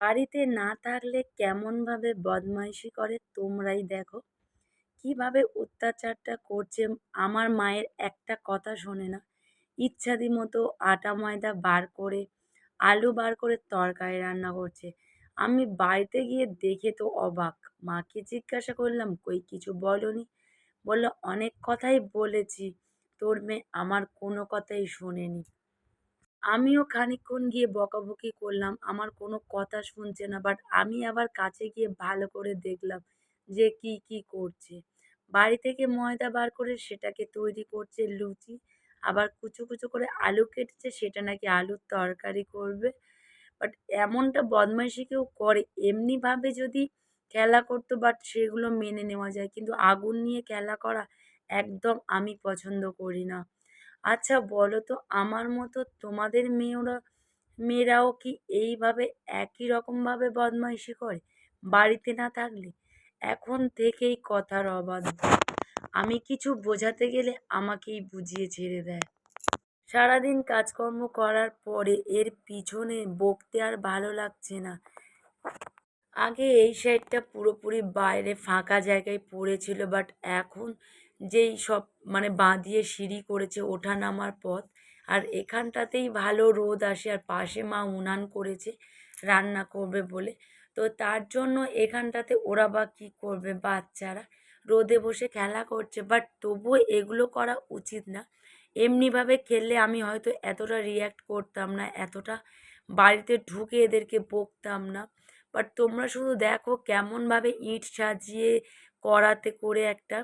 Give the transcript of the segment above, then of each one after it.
বাড়িতে না থাকলে কেমনভাবে বদমাইশি করে তোমরাই দেখো? কীভাবে অত্যাচারটা করছে আমার মায়ের একটা কথা শোনে না। ইচ্ছাদি মতো আটা ময়দা বার করে, আলু বার করে তরকারি রান্না করছে। আমি বাড়িতে গিয়ে দেখে তো অবাক। মাকে জিজ্ঞাসা করলাম, কই, কিছু বলনি? বলল, অনেক কথাই বলেছি। তোর মেয়ে আমার কোনো কথাই শোনেনি। আমিও খানিকক্ষণ গিয়ে বকাবকি করলাম। আমার কোনো কথা শুনছে না বাট আমি আবার কাছে গিয়ে ভালো করে দেখলাম যে কি কি করছে। বাড়ি থেকে ময়দা বার করে সেটাকে তৈরি করছে লুচি, আবার কুচো কুচো করে আলু কেটেছে, সেটা নাকি আলুর তরকারি করবে। বাট এমনটা বদমাইশি কেউ করে এমনিভাবে যদি খেলা করতো বাট সেগুলো মেনে নেওয়া যায়। কিন্তু আগুন নিয়ে খেলা করা একদম আমি পছন্দ করি না। আচ্ছা বলো তো, আমার মতো তোমাদের মেয়েরা, মেয়েরাও কি এইভাবে একই রকমভাবে বদমাইশি করে বাড়িতে না থাকলে? এখন থেকেই কথার অবাধ্য আমি কিছু বোঝাতে গেলে আমাকেই বুঝিয়ে ছেড়ে দেয়। সারাদিন কাজকর্ম করার পরে এর পিছনে বকতে আর ভালো লাগছে না। আগে এই সাইডটা পুরোপুরি বাইরে ফাঁকা জায়গায় পড়েছিল বাট এখন যেই সব মানে বাঁধিয়ে সিঁড়ি করেছে ওঠা নামার পথ। আর এখানটাতেই ভালো রোদ আসে আর পাশে মা উনান করেছে, রান্না করবে বলে। তো তার জন্য এখানটাতে ওরা বা কী করবে বাচ্চারা? রোদে বসে খেলা করছে বাট তবুও এগুলো করা উচিত না। এমনিভাবে খেললে আমি হয়তো এতটা রিয়্যাক্ট করতাম না, এতটা বাড়িতে ঢুকে এদেরকে বকতাম না। বাট তোমরা শুধু দেখো কেমনভাবে ইট সাজিয়ে কড়াতে করে একটা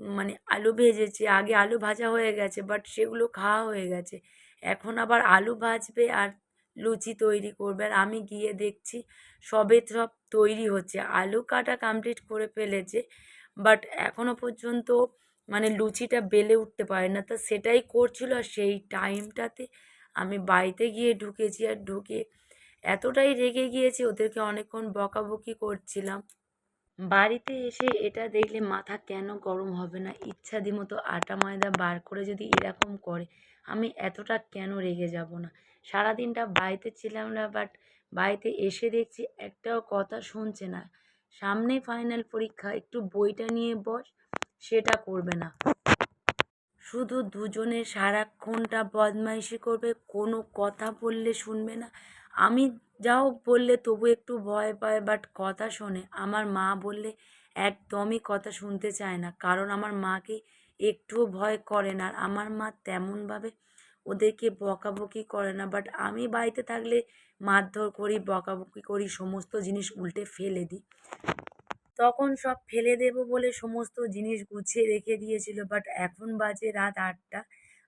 মানে আলু ভেজেছে, আগে আলু ভাজা হয়ে গেছে বাট সেগুলো খাওয়া হয়ে গেছে। এখন আবার আলু ভাজবে আর লুচি তৈরি করবে আর আমি গিয়ে দেখছি সবে সব তৈরি হচ্ছে। আলু কাটা কমপ্লিট করে ফেলেছে বাট এখনও পর্যন্ত মানে লুচিটা বেলে উঠতে পারে না। তা সেটাই করছিল আর সেই টাইমটাতে আমি বাড়িতে গিয়ে ঢুকেছি আর ঢুকে এতটাই রেগে গিয়েছি, ওদেরকে অনেকক্ষণ বকাবকি করছিলাম। বাড়িতে এসে এটা দেখলে মাথা কেন গরম হবে না? ইচ্ছাদি মতো আটা ময়দা বার করে যদি এরকম করে, আমি এতটা কেন রেগে যাব না? সারাদিনটা বাড়িতে ছিলাম না, বাট বাড়িতে এসে দেখছি একটাও কথা শুনছে না। সামনে ফাইনাল পরীক্ষা, একটু বইটা নিয়ে বস, সেটা করবে না। শুধু দুজনে সারাক্ষণটা বদমাইশি করবে, কোনো কথা বললে শুনবে না। আমি যাও বললে তবু একটু ভয় পায় বাট কথা শোনে। আমার মা বললে একদমই কথা শুনতে চায় না, কারণ আমার মাকে একটুও ভয় করে না। আর আমার মা তেমনভাবে ওদেরকে বকাবকি করে না বাট আমি বাড়িতে থাকলে মারধর করি, বকাবকি করি, সমস্ত জিনিস উল্টে ফেলে দিই। তখন সব ফেলে দেব বলে সমস্ত জিনিস গুছিয়ে রেখে দিয়েছিল বাট এখন বাজে রাত আটটা।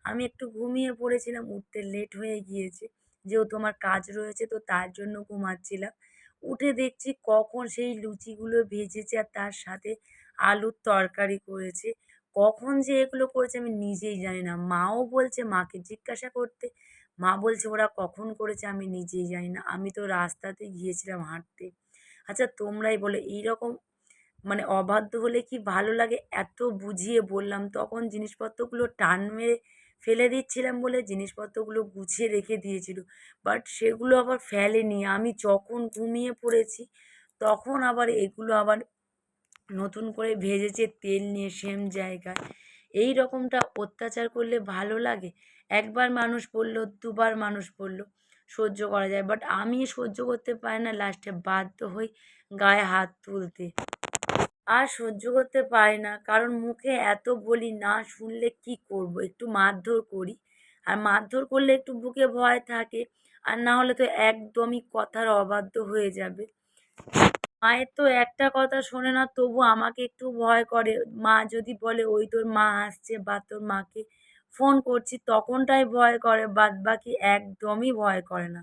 আমি একটু ঘুমিয়ে পড়েছিলাম, উঠতে লেট হয়ে গিয়েছে। যেহেতু আমার কাজ রয়েছে তো তার জন্য ঘুমাচ্ছিলাম। উঠে দেখছি কখন সেই লুচিগুলো ভেজেছে আর তার সাথে আলুর তরকারি করেছে। কখন যে এগুলো করেছে আমি নিজেই জানি না। মাও বলছে, মাকে জিজ্ঞাসা করতে। মা বলছে, ওরা কখন করেছে আমি নিজেই জানি না। আমি তো রাস্তাতে গিয়েছিলাম হাঁটতে। আচ্ছা তোমরাই বলো, এইরকম মানে অবাধ্য হলে কি ভালো লাগে? এত বুঝিয়ে বললাম, তখন জিনিসপত্রগুলো টান মেরে ফেলে দিচ্ছিলাম বলে জিনিসপত্রগুলো গুছিয়ে রেখে দিয়েছিল। বাট সেগুলো আবার ফেলেনি। আমি যখন ঘুমিয়ে পড়েছি, তখন আবার এগুলো আবার নতুন করে ভেজেছে তেল নিয়ে সেম জায়গায়। এই রকমটা অত্যাচার করলে ভালো লাগে? একবার মানুষ বলল, দুবার মানুষ বলল, সহ্য করা যায়। বাট আমি সহ্য করতে পারি না। লাস্টে বাধ্য হই গায়ে হাত তুলতে। আর সহ্য করতে পারি না। কারণ মুখে এত বলি, না শুনলে কি করব? একটু মারধর করি। আর মারধর করলে একটু বুকে ভয় থাকে। আর না হলে তো একদমই কথার অবাধ্য হয়ে যাবে। মায়ের তো একটা কথা শোনে না, তবু আমাকে একটু ভয় করে। মা যদি বলে, ওই তোর মা আসছে বা তোর মাকে ফোন করছি, তখনটাই ভয় করে বাদ বাকি একদমই ভয় করে না।